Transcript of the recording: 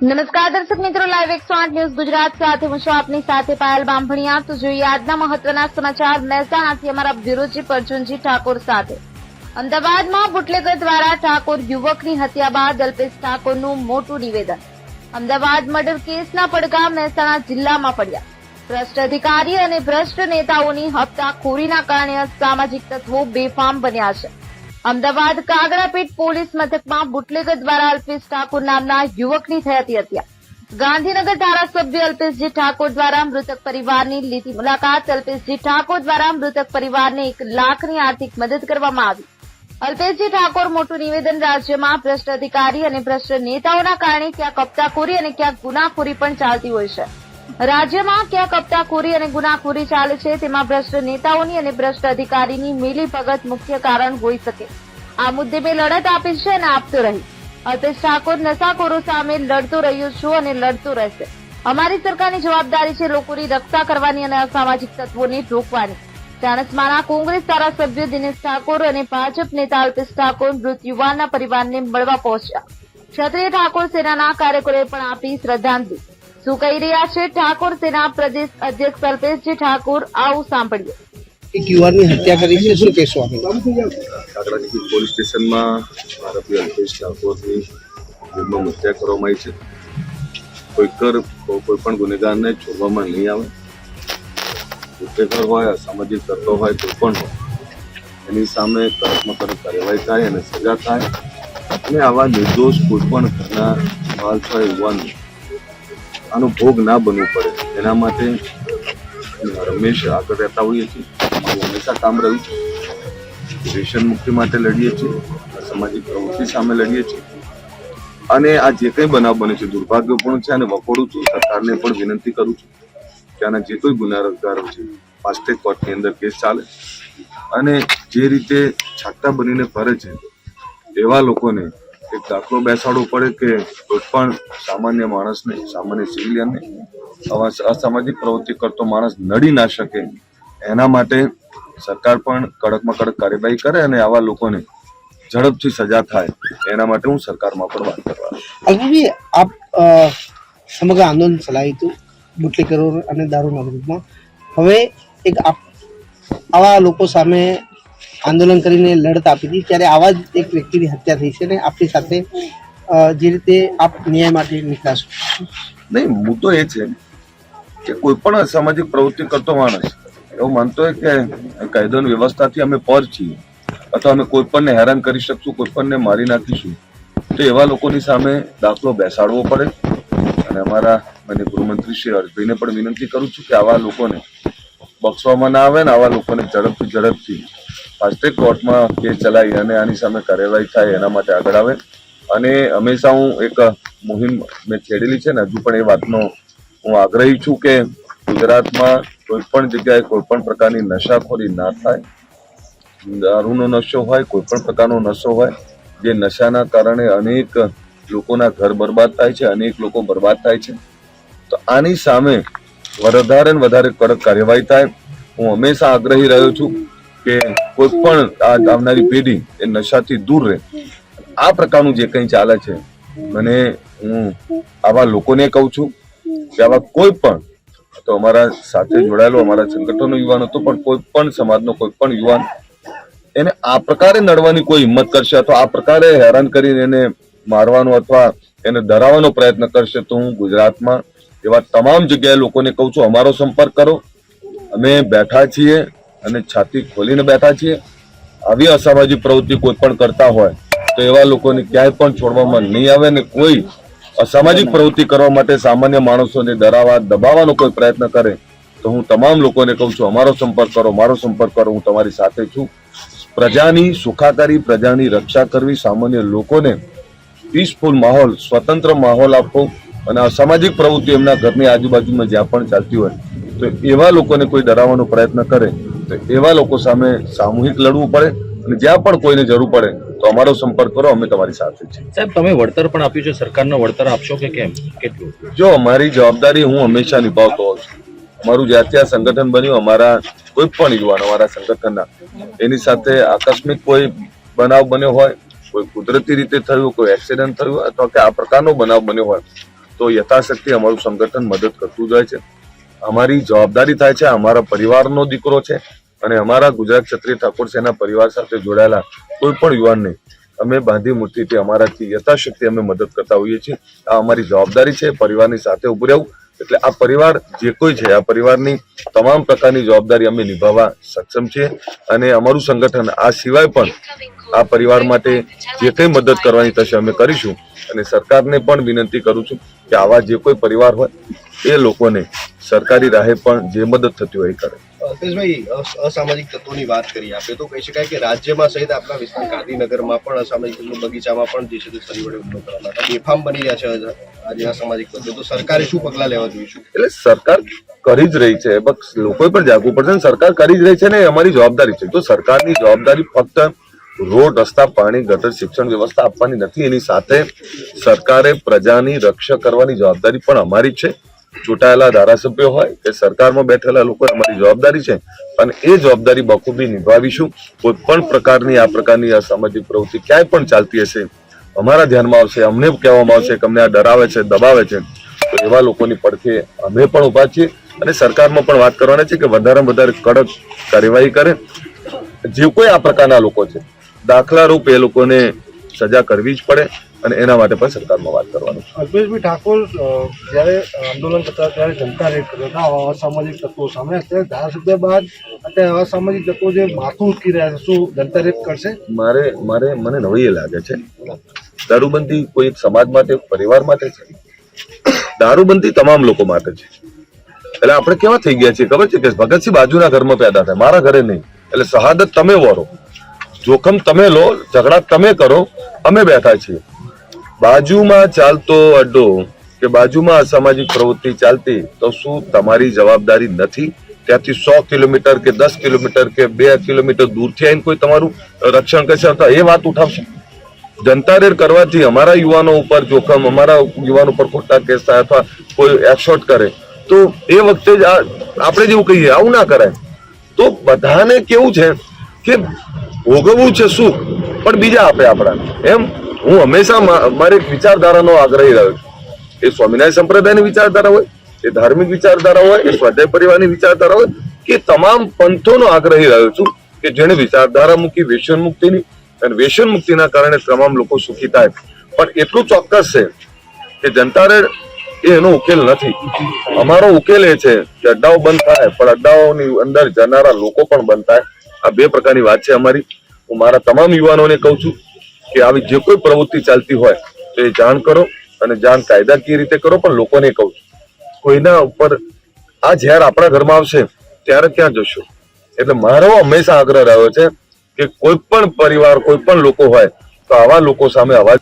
નમસ્કાર દર્શક મિત્રો લાઈવ એકસો આઠ ન્યૂઝ ગુજરાત સાથે હું છું આપની સાથે પાયલ બાંભણીયા. તો જોઈએ આજના મહત્વના સમાચાર. મહેસાણાથી અમારા બ્યુરોજી પરચુનજી ઠાકોર સાથે. અમદાવાદમાં બુટલેગર દ્વારા ઠાકોર યુવકની હત્યા બાદ અલ્પેશ ઠાકોરનું મોટું નિવેદન. અમદાવાદ મર્ડર કેસના પડઘા મહેસાણા જિલ્લામાં પડ્યા. ભ્રષ્ટ અધિકારી અને ભ્રષ્ટ નેતાઓની હપ્તાખોરીના કારણે સામાજિક તત્વો બેફામ બન્યા છે. અમદાવાદ કાગરાપીઠ પોલીસ મથકમાં બુટલેગર દ્વારા અલ્પેશ ઠાકોર નામના યુવકની થઈ હતી હત્યા. ગાંધીનગર ધારાસભ્ય અલ્પેશજી ઠાકોર દ્વારા મૃતક પરિવારની લીધી મુલાકાત. અલ્પેશજી ઠાકોર દ્વારા મૃતક પરિવારને એક લાખની આર્થિક મદદ કરવામાં આવી. અલ્પેશજી ઠાકોર મોટું નિવેદન રાજ્યમાં ભ્રષ્ટ અધિકારી અને ભ્રષ્ટ નેતાઓના કારણે ક્યાંક કપ્તાખોરી અને ક્યાંક ગુનાખોરી પણ ચાલતી હોય છે. રાજ્યમાં ક્યાં કપ્તાખોરી અને ગુનાખોરી ચાલે છે, તેમાં ભ્રષ્ટ નેતાઓની અને ભ્રષ્ટ અધિકારીની મિલી ભગત મુખ્ય કારણ હોઈ શકે. આ મુદ્દે મેં લડત આપી છે અને આપતો રહી. અલ્પેશ ઠાકોર નશાખોરો સામે લડતો રહ્યો છું અને લડતો રહેશે. અમારી સરકારની જવાબદારી છે લોકોની રક્ષા કરવાની અને અસામાજિક તત્વોને રોકવાની ચાણસમાના કોંગ્રેસ ધારાસભ્ય દિનેશ ઠાકોર અને ભાજપ નેતા અલ્પેશ ઠાકોર મૃત યુવાનના પરિવારને મળવા પહોંચ્યા. ક્ષત્રિય ઠાકોર સેનાના કાર્યકરોએ પણ આપી શ્રદ્ધાંજલિ. શું કહી રહ્યા છે? ઠાકોર સેના પ્રદેશ અધ્યક્ષ અલ્પેશજી ઠાકોર આવું સાંભળીએ. એક યુવાનની હત્યા કરી છે શું કહેશો આપણે પોલીસ સ્ટેશનમાં આરોપી અલ્પેશ ઠાકોરની જેમનો હત્યા કરવામાં આવી છે. કોઈકર કોઈ પણ ગુનેગારને છોડવામાં નહીં આવે. ગુનેગાર હોય અસામાજિક તત્વ હોય કોઈ પણ હોય એની સામે કડકમાં કડક કાર્યવાહી થાય અને સજા થાય. અને આવા નિર્દોષ કોઈ પણ ઘરના બાળ થાય યુવાન આનો ભોગ ના બનવું પડે. એના માટે રમેશ આગળ રહેતા હોઈએ છીએ. મારું હંમેશા કામ રહ્યું છે. રેશન મુક્તિ માટે લડીએ છીએ. સામાજિક પ્રવૃત્તિ સામે લડીએ છીએ. અને આ જે કંઈ બનાવ બને છે, દુર્ભાગ્યપૂર્ણ છે અને વખોડું છું, સરકારને પણ વિનંતી કરું છું કે આના જે કોઈ ગુનેગારો છે, ફાસ્ટેગ કોર્ટની અંદર કેસ ચાલે અને જે રીતે છાટા બનીને ફરે છે, એવા લોકોને એક દાખલો બેસાડવો પડે કે કોઈ પણ સામાન્ય માણસને સામાન્ય સિવિલિયનને આવા અસામાજિક પ્રવૃત્તિ કરતો માણસ નડી ના શકે. એના માટે સરકાર પણ કડકમાં કડક કાર્યવાહી કરે અને આવા લોકોને ઝડપથી સજા થાય. એના માટે હું સરકારમાં પણ વાત કરવા અલ્પેશજી આપ સમગ્ર આંદોલન ચલાવ્યું હતું બુટલેકરો અને દારૂના વિરુદ્ધમાં. હવે એક આપ, આવા લોકો સામે આંદોલન કરીને લડત આપી હતી. ત્યારે આવા જ એક વ્યક્તિની હત્યા થઈ છે અને આપની સાથે જે રીતે આપ ન્યાય માટે નીકળાશો નહીં, મુદ્દો એ છે કે કોઈ પણ સામાજિક પ્રવૃત્તિ કરતો માણસ, એવું માનતો હોય કે કાયદોની વ્યવસ્થાથી અમે પર છીએ, અથવા અમે કોઈ પણને હેરાન કરી શકશું, કોઈ પણને મારી નાખીશું, તો એવા લોકોની સામે દાખલો બેસાડવો પડે. અને અમારા મને ગૃહમંત્રી શ્રી હર્ષભાઈને પણ વિનંતી કરું છું કે આવા લોકોને બક્ષવામાં ના આવે ને આવા લોકોને ઝડપથી ઝડપથી ફાસ્ટેગ કોર્ટમાં કેસ ચલાવી અને આની સામે કાર્યવાહી થાય એના માટે આગળ આવે. અને હંમેશા હું એક મુહિમ મેં છેડેલી છે ને, હજુ પણ એ વાતનો હું આગ્રહી છું કે ગુજરાતમાં કોઈ પણ જગ્યાએ કોઈ પણ પ્રકારની નશાખોરી ના થાય. દારૂનો નશો હોય, કોઈ પણ પ્રકારનો નશો હોય, જે નશાના કારણે અનેક લોકોના ઘર બરબાદ થાય છે, અનેક લોકો બરબાદ થાય છે. તો આની સામે વધારે ને વધારે કડક કાર્યવાહી થાય. હું હંમેશા આગ્રહી રહ્યો છું કે કોઈ પણ આવનારી પેઢી એ નશાથી દૂર રહે. આ પ્રકારનું જે કંઈ ચાલે છે, મને હું આવા લોકોને કહું છું કે આવા કોઈ પણ તો અમારા સાથે જોડાયેલો અમારા સંગઠનનો યુવાન હતો, પણ કોઈ પણ સમાજનો કોઈ પણ યુવાન, એને આ પ્રકારે નડવાની કોઈ હિંમત કરશે અથવા આ પ્રકારે હેરાન કરીને એને મારવાનો અથવા એને ડરાવવાનો પ્રયત્ન કરશે, તો હું ગુજરાતમાં એવા તમામ જગ્યાએ લોકોને કહું છું, અમારો સંપર્ક કરો. અમે બેઠા છીએ અને છાતી ખોલીને બેઠા છીએ. આવી અસામાજિક પ્રવૃત્તિ કોઈ પણ કરતા હોય, તો એવા લોકોને ક્યાંય પણ છોડવામાં નહીં આવે ને કોઈ અસામાજિક પ્રવૃત્તિ કરવા માટે સામાન્ય માણસોને ડરાવવા, દબાવવાનો કોઈ પ્રયત્ન કરે, તો હું તમામ લોકોને કહું છું, અમારો સંપર્ક કરો, મારો સંપર્ક કરો, હું તમારી સાથે છું. પ્રજાની સુખાકારી, પ્રજાની રક્ષા કરવી સામાન્ય લોકોને પીસફુલ માહોલ, સ્વતંત્ર માહોલ આપવો અને અસામાજિક પ્રવૃત્તિ એમના ઘરની આજુબાજુમાં જ્યાં પણ ચાલતી હોય, તો એવા લોકોને કોઈ ડરાવવાનો પ્રયત્ન કરે તો એવા લોકો સામે સામૂહિક લડવું પડે અને જ્યાં પણ કોઈને જરૂર પડે તો અમારો સંપર્ક કરો અમે તમારી સાથે છીએ. સાહેબ તમે વળતર પણ આપ્યું છે? સરકારનો વળતર આપશો કે કેમ? કેટલું? જો અમારી જવાબદારી હું હંમેશા નિભાવતો હોઉં છું. અમારું જ્યારથી આ સંગઠન બન્યું અમારા કોઈ પણ યુવાન અમારા સંગઠનના એની સાથે આકસ્મિક કોઈ બનાવ બન્યો હોય કોઈ કુદરતી રીતે થયું કોઈ એક્સિડન્ટ થયું અથવા કે આ પ્રકારનો બનાવ બન્યો હોય તો યથાશક્તિ અમારું સંગઠન મદદ કરતું જાય છે. અમારી જવાબદારી થાય છે, અમારા પરિવારનો દીકરો છે અને અમારા ગુજરાત ક્ષત્રિય ઠાકોર સેના પરિવાર સાથે જોડાયેલા કોઈ પણ યુવાનને અમે બાંધી મૂર્તિથી અમારાથી યથાશક્તિ અમે મદદ કરતા હોઈએ છીએ. આ અમારી જવાબદારી છે, પરિવારની સાથે ઉભું રહેવું. એટલે આ પરિવાર જે કોઈ છે, આ પરિવારની તમામ પ્રકારની જવાબદારી અમે નિભાવવા સક્ષમ છીએ અને અમારું સંગઠન આ સિવાય પણ આ પરિવાર માટે જે કંઈ મદદ કરવાની થશે અમે કરીશું અને સરકારને પણ વિનંતી કરું છું કે આવા જે કોઈ પરિવાર હોય, એ લોકોને સરકારી રાહે પણ જે મદદ થતી હોય એ કરે. અલ્પેશભાઈ અસામાજિક તત્વોની વાત કરીએ આપણે તો કહી શકાય કે રાજ્યમાં સહિત આપણા વિસ્તાર ગાંધીનગરમાં પણ અસામાજિક તત્વો બગીચામાં પણ જે છે તે ફરી વડે હુમલો કરવા માટે બેફામ બની રહ્યા છે આજે અસામાજિક તત્વો. તો સરકારે શું પગલાં લેવા જોઈએ એટલે સરકાર કરી જ રહી છે. બસ લોકોએ પણ જાગવું પડશે ને સરકાર કરી જ રહી છે ને અમારી જવાબદારી છે. તો સરકારની જવાબદારી ફક્ત રોડ રસ્તા પાણી ગટર શિક્ષણ વ્યવસ્થા આપવાની નથી એની સાથે સરકારે પ્રજાની રક્ષા કરવાની જવાબદારી પણ અમારી જ છે. ચૂંટાયેલા ધારાસભ્યો હોય કે સરકારમાં બેઠેલા લોકો અમારી જવાબદારી છે. અને એ જવાબદારી બખૂબી નિભાવીશું. કોઈ પણ પ્રકારની આ પ્રકારની અસામાજિક પ્રવૃત્તિ ક્યાંય પણ ચાલતી હશે. અમારા ધ્યાનમાં આવશે, અમને કહેવામાં આવશે કે અમને આ ડરાવે છે, દબાવે છે. તો એવા લોકોની પડખે અમે પણ ઊભા છીએ અને સરકારમાં પણ વાત કરવાની છે કે વધારેમાં વધારે કડક કાર્યવાહી કરે. જે કોઈ આ પ્રકારના લોકો છે દાખલા રૂપ એ લોકોને સજા કરવી જ પડે અને એના માટે પણ સરકારમાં વાત કરવાનું અલ્પેશભાઈ ઠાકોર જ્યારે આંદોલન કરતા ત્યારે જનતા રેડ કરતા હતા આવા અસામાજિક તત્વો સામે. અત્યારે ધારાસભ્ય બાદ અત્યારે અસામાજિક તત્વો જે માથું ઉચકી રહ્યા છે શું જનતા રેડ કરશે? મારે મારે મને નવાઈ એ લાગે છે. દારૂબંધી કોઈ એક સમાજ માટે પરિવાર માટે છે? દારૂબંધી તમામ લોકો માટે છે. એટલે આપણે કેવા થઈ ગયા છીએ? ખબર છે કે ભગતસિંહ બાજુના ઘરમાં પેદા થાય. મારા ઘરે નહીં. એટલે શહાદત તમે વરો. જોખમ તમે લો, ઝઘડા તમે કરો, અમે બેઠા છીએ. બાજુમાં ચાલતો અડ્ડો કે બાજુમાં અસામાજિક પ્રવૃત્તિ ચાલતી, તો શું તમારી જવાબદારી નથી? ત્યાંથી સો કિલોમીટર કે દસ કિલોમીટર કે બે કિલોમીટર દૂરથી આવીને કોઈ તમારું રક્ષણ કરશે? તો એ વાત ઉઠાવશે. જનતા રેડ કરવાથી અમારા યુવાનો ઉપર જોખમ, અમારા યુવાનો ઉપર ખોટા કેસ થાય અથવા કોઈ એક્સોર્ટ કરે, તો એ વખતે જ આપણે જેવું કહીએ, આવું ના કરાય. તો બધાને કેવું છે કે ભોગવવું છે શું? પણ બીજા આપે આપણાને. એમ? હું હંમેશા મારી વિચારધારાનો આગ્રહી રહ્યો છું. એ સ્વામિનારાયણ સંપ્રદાયની વિચારધારા હોય, એ ધાર્મિક વિચારધારા હોય, એ સ્વાધ્યાય પરિવારની વિચારધારા હોય, કે તમામ પંથોનો આગ્રહી રહ્યો છું કે જેને વિચારધારા મૂકી વ્યસન મુક્તિની અને વ્યસન મુક્તિના કારણે તમામ લોકો સુખી થાય. પણ એટલું ચોક્કસ છે કે જનતા રેડ એ એનો ઉકેલ નથી. અમારો ઉકેલ એ છે કે અડ્ડાઓ બંધ થાય, પણ અડ્ડાઓની અંદર જનારા લોકો પણ બંધ થાય. આ બે પ્રકારની વાત છે અમારી. હું મારા તમામ યુવાનોને કહું છું કે આવી જે કોઈ પ્રવૃત્તિ ચાલતી હોય તો એ જાણ કરો અને જાણ કાયદાકીય રીતે કરો, પણ લોકોને કહું છું. કોઈના ઉપર આ ઝેર આપણા ઘરમાં આવશે, ત્યારે ક્યાં જશો. એટલે મારો હંમેશા આગ્રહ રહ્યો છે કે કોઈ પણ પરિવાર, કોઈ પણ લોકો હોય, તો આવા લોકો સામે અવાજ